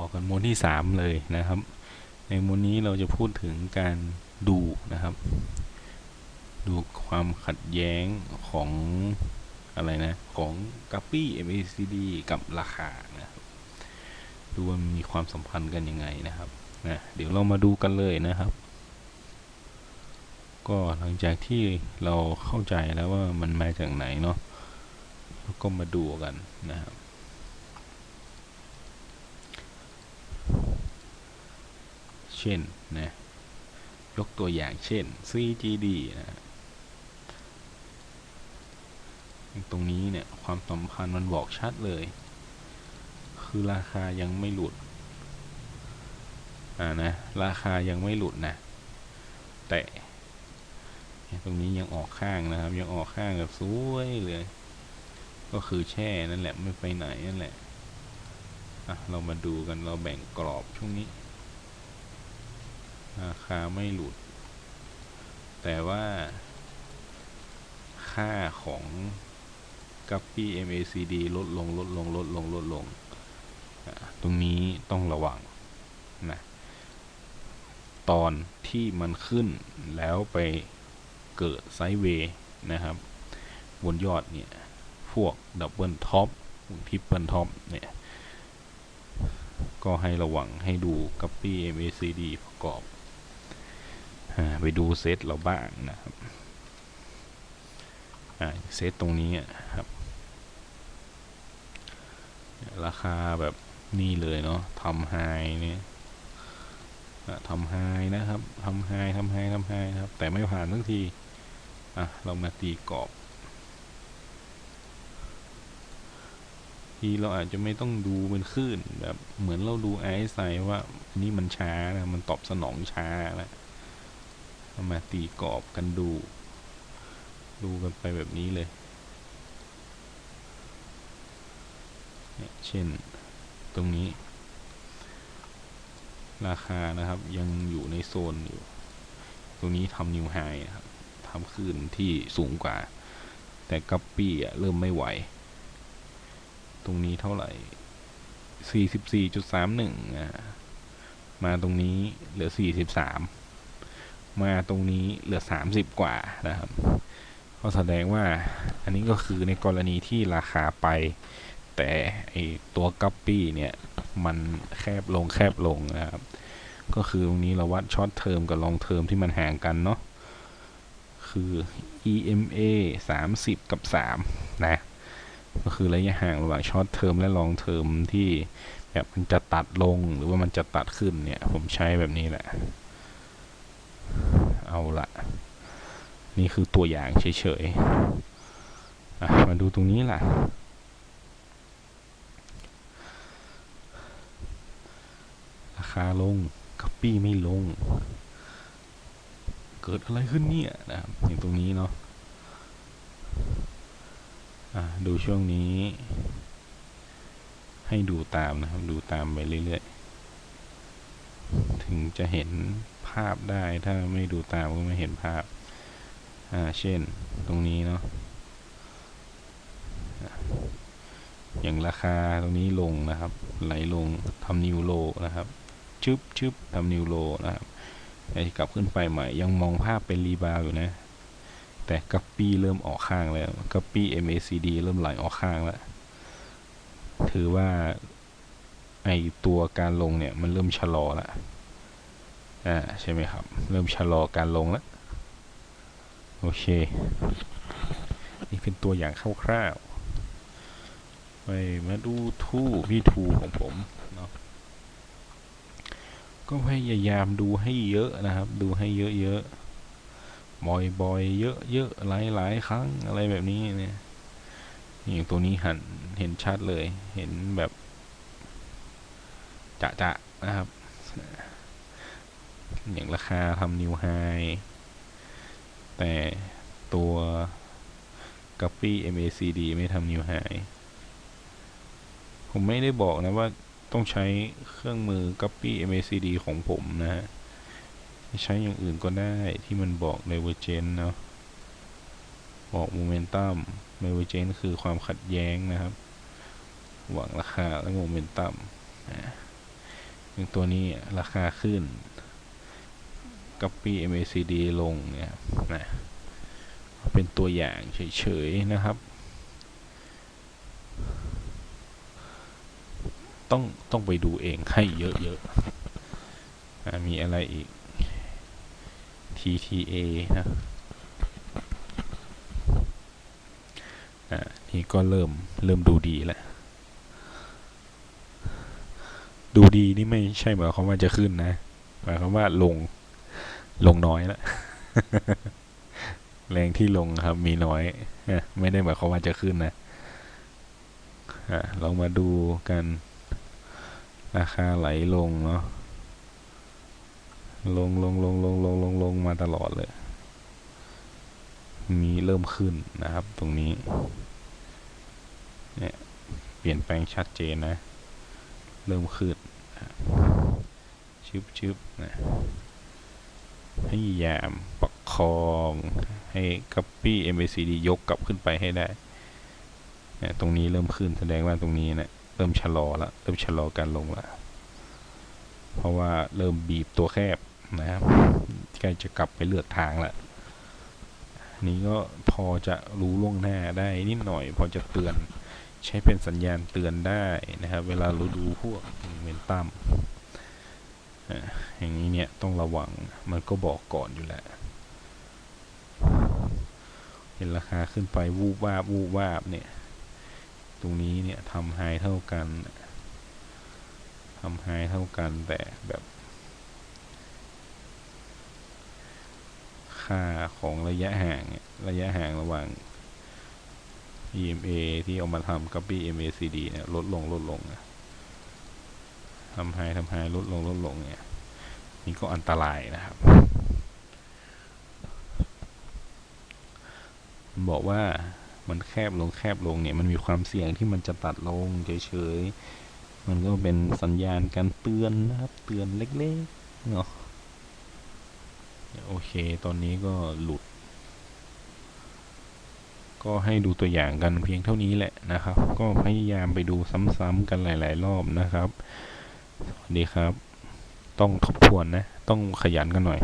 ต่อกันโมดที่ 3 เลยนะครับ ในโมดนี้เราจะพูดถึงการดูนะครับ ดูความขัดแย้งของอะไรนะ ของกัปปี้ MACD กับราคานะครับดูว่ามีความสัมพันธ์กันยังไงนะครับนะเดี๋ยวเรามาดูกันเลยนะครับ ก็หลังจากที่เราเข้าใจแล้วว่ามันมาจากไหนเนาะแล้วก็มาดูกันนะครับ เช่นนะยกตัวอย่างเช่น CGD นะฮะตรงนี้เนี่ยความสัมพันธ์มันบอกชัดเลย คือราคายังไม่หลุดอ่านะราคายังไม่หลุดนะแต่ตรงนี้ยังออกข้างนะครับ ยังออกข้างแบบสวยเลย ก็คือแช่นั่นแหละไม่ไปไหนนั่นแหละอะเรามาดูกันเราแบ่งกรอบช่วงนี้ ราคาไม่หลุด แต่ว่าค่าของกัปปี้ MACD ลดลง ลดลง ลดลง ลดลง ตรงนี้ต้องระวังนะตอนที่มันขึ้นแล้วไปเกิดไซด์เวย์นะครับ บนยอดเนี่ย พวกดับเบิลท็อปทิปเปิลท็อปเนี่ย ก็ให้ระวังให้ดูกัปปี้ MACD ประกอบ ไปดูเซตเราบ้างนะครับเซตตรงนี้ครับ ราคาแบบนี่เลยเนาะทำไฮเนี่ยทำไฮนะครับทำไฮทำไฮทำไฮครับ แต่ไม่ผ่านทั้งที อะ เรามาตีกรอบ ทีเราอาจจะไม่ต้องดูเป็นคลื่นแบบเหมือนเราดูไอซ์ไซว่านนี้มันช้านะ มันตอบสนองช้าแล้ามาตีกรอบกันดู ดูกันไปแบบนี้เลยเนี่ยเช่นตรงนี้ ราคานะครับยังอยู่ในโซนอยู่ ตรงนี้ทำนิวไฮครับทำขึ้นที่สูงกว่า แต่กัปปี้อะเริ่มไม่ไหว ตรงนี้เท่าไหร่ 44.31อะมาตรงนี้เหลือ 43 มาตรงนี้เหลือ 30 กว่านะครับ ก็แสดงว่าอันนี้ก็คือในกรณีที่ราคาไป แต่ไอตัวกัปปี้เนี่ยมันแคบลงแคบลงนะครับ ก็คือตรงนี้เราวัดช็อตเทอมกับลองเทอมที่มันห่างกันเนาะคือ EMA 30 กับ 3 นะ ก็คือระยะห่างระหว่างช็อตเทอมและลองเทอมที่แบบมันจะตัดลงหรือว่ามันจะตัดขึ้นเนี่ย ผมใช้แบบนี้แหละ เอาละ นี่คือตัวอย่างเฉยๆมาดูตรงนี้ล่ะ ราคาลงกัปปี้ไม่ลง เกิดอะไรขึ้นเนี่ยนะครับอย่างตรงนี้เนาะะดูช่วงนี้ ให้ดูตามนะครับ ดูตามไปเรื่อยๆ ถึงจะเห็นภาพได้ถ้าไม่ดูตามก็ไม่เห็นภาพ อ่าเช่นตรงนี้เนาะอย่างราคาตรงนี้ลงนะครับ ไหลลงทำนิวโลนะครับชึบชึบทำนิวโลนะครับไอ้กลับขึ้นไปใหม่ ยังมองภาพเป็นรีบาวอยู่นะ แต่กัปปี้เริ่มออกข้างแล้วกัปปี้ MACD เริ่มไหลออกข้างแล้ว ถือว่าไอตัวการลงเนี่ย มันเริ่มชะลอแล้วอ่าใช่ไหมครับ เริ่มชะลอการลงแล้ว โอเค นี่เป็นตัวอย่างคร่าวๆ ไปมาดูทูพี่ทูของผมเนาะ ก็พยายามดูให้เยอะนะครับ ดูให้เยอะๆ บ่อยๆ เยอะๆ หลายๆ ครั้งอะไรแบบนี้เนี่ยอย่างตัวนี้หันเห็นชัดเลย เห็นแบบจะๆนะครับ อย่างราคาทำนิวไฮ แต่ตัวกัปปี้ MACD ไม่ทำนิวไฮผมไม่ได้บอกนะว่าต้องใช้เครื่องมือ Copy MACD ของผมนะฮะใช้อย่างอื่นก็ได้ที่มันบอก Divergence เนาะบอก Momentum Divergence คือความขัดแย้งนะครับ หวังราคาและ Momentum อย่างตัวนี้ราคาขึ้น กัปปี้ MACD ลงเนี่ยนะเป็นตัวอย่างเฉยๆนะครับ ต้องต้องไปดูเองให้เยอะๆะมีอะไรอีก TTA นะอะนี่ก็เริ่มเริ่มดูดีแล้ว ดูดีนี่ไม่ใช่หมายความว่าจะขึ้นนะ หมายความว่าลง ลงน้อยแล้วแรงที่ลงครับมีน้อยไม่ได้หมายความว่าจะขึ้นนะลองมาดูกัน ราคาไหลลงเนาะลงลงลงลงลงลงลงมาตลอดเลย มีเริ่มขึ้นนะครับ ตรงนี้เนี่ยเปลี่ยนแปลงชัดเจนนะ เริ่มขึ้นนะครับชึบชึบนะ พยายามประคองให้กัปปี้ MACD ยกกลับขึ้นไปให้ได้เนี่ยตรงนี้เริ่มขึ้นแสดงว่าตรงนี้เนะี่ยเริ่มชะลอแล้วเริ่มชะลอการลงล้วเพราะว่าเริ่มบีบตัวแคบนะครับใกล้จะกลับไปเลือกทางล้วนี่ก็พอจะรู้ล่วงหน้าได้นิดหน่อย พอจะเตือนใช้เป็นสัญญาณเตือนได้นะครับ เวลาเราดูพวกเมนตัม อย่างนี้เนี่ยต้องระวังมันก็บอกก่อนอยู่แล้วเห็นราคาขึ้นไปวูบวาบวูบวาบเนี่ย ตรงนี้เนี่ยทำไฮเท่ากันทำไฮเท่ากันแต่แบบ ค่าของระยะห่างระยะห่างระหว่าง EMA ที่เอามาทำกับ BMACD เนี่ยลดลงลดลงนะ ทำไฮทำไฮลดลงลดลงเนี่ยนี่ก็อันตรายนะครับ บอกว่ามันแคบลงแคบลงเนี่ยมันมีความเสี่ยงที่มันจะตัดลงเฉยๆ มันก็เป็นสัญญาณการเตือนนะครับ เตือนเล็กๆเนาะโอเค ตอนนี้ก็หลุด ก็ให้ดูตัวอย่างกันเพียงเท่านี้แหละนะครับ ก็พยายามไปดูซ้ำๆกันหลาย ๆ รอบนะครับ ดีครับ ต้องทบทวนนะ ต้องขยันกันหน่อย